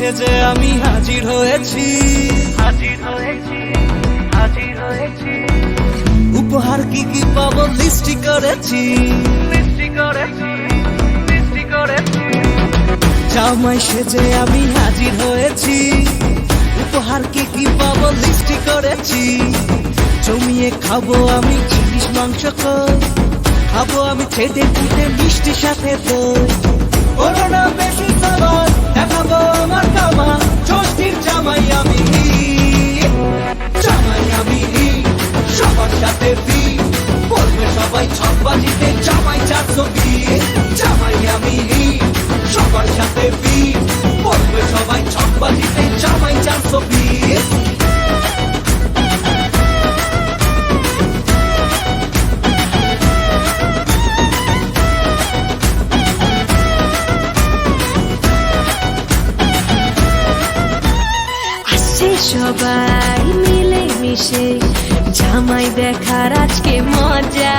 সেজে আমি হাজির হয়েছি। হাজির হয়েছি হাজির হয়েছি। উপহার কি কি পাবো লিস্টি করেছি। মিষ্টি করেছি করেছি। জামাই সেজে আমি হাজির হয়েছি। উপহার কি কি পাবো লিস্টি করেছি। জমিয়ে খাব আমি ইলিশ মাংস খাব আমি ছেটে কুটে মিষ্টি সাথে বলো বেশি বাজিতে জামাই চারশো জামাই আমি, সবার সাথে বি বলবে সবাই ছক বাজিতে জামাই চারশো বিয়ে সবাই মিলে মিশে জামাই দেখার আজকে মজা।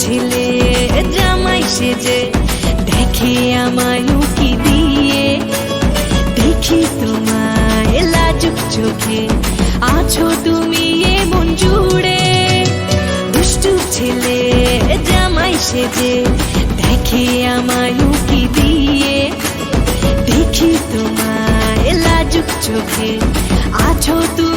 ছেলে, জামাই সেজে দেখে আমায় উকি দিয়ে। দেখি তোমায় লাজুক চোখে, আছো তুমি এমন জুড়ে। দুষ্টু ছেলে, জামাই সেজে দেখে আমায় উকি দিয়ে। দেখি তোমায় লাজুক চোখে, আছো তুমি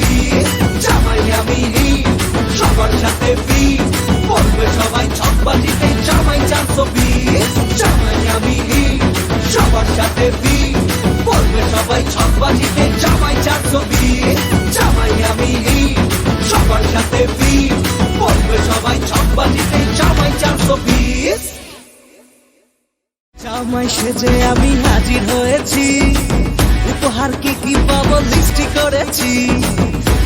বিয়ে জামাই আমি সবার সাথে বি বলবে সবাই ছক বাজিতে জামাই চারশো বিয়ে জামাই আমি সবার সাথে বি বলবে সবাই ছক বাজিতে জামাই চারশো বিয়ে জামাই আমি সবার সাথে বি বলবে সবাই ছক বাজিতে জামাই চারশো বিশ জামাই সেজে আমি হাজির হয়েছি। উপহার কি পাবো? লিস্টি করেছি।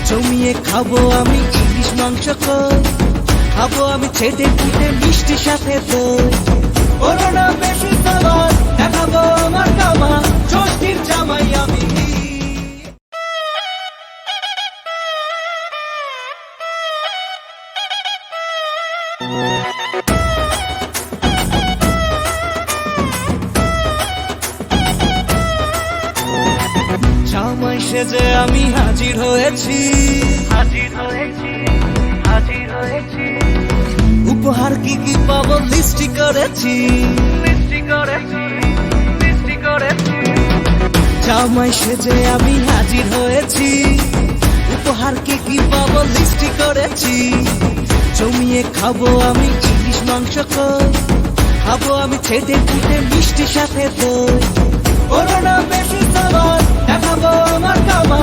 জমিয়ে খাব আমি ইলিশ মাংস খাব আমি ছেটে কুটে মিষ্টি সাথে জামাই আমি। জামাই সেজে আমি হাজির হয়েছি। হাজির হয়েছি হাজির হয়েছি। উপহার কি কি পাবো লিস্টি করেছি। মিষ্টি করেছি মিষ্টি করেছি। জামাই সেজে আমি হাজির হয়েছি। উপহার কি কি পাবো লিস্টি করেছি। জমিয়ে খাব আমি ইলিশ মাংস খাব আমি ছেটে কুটে মিষ্টি সাথে দই। বলো না বেশি সাবার দেখাবো আমার কামা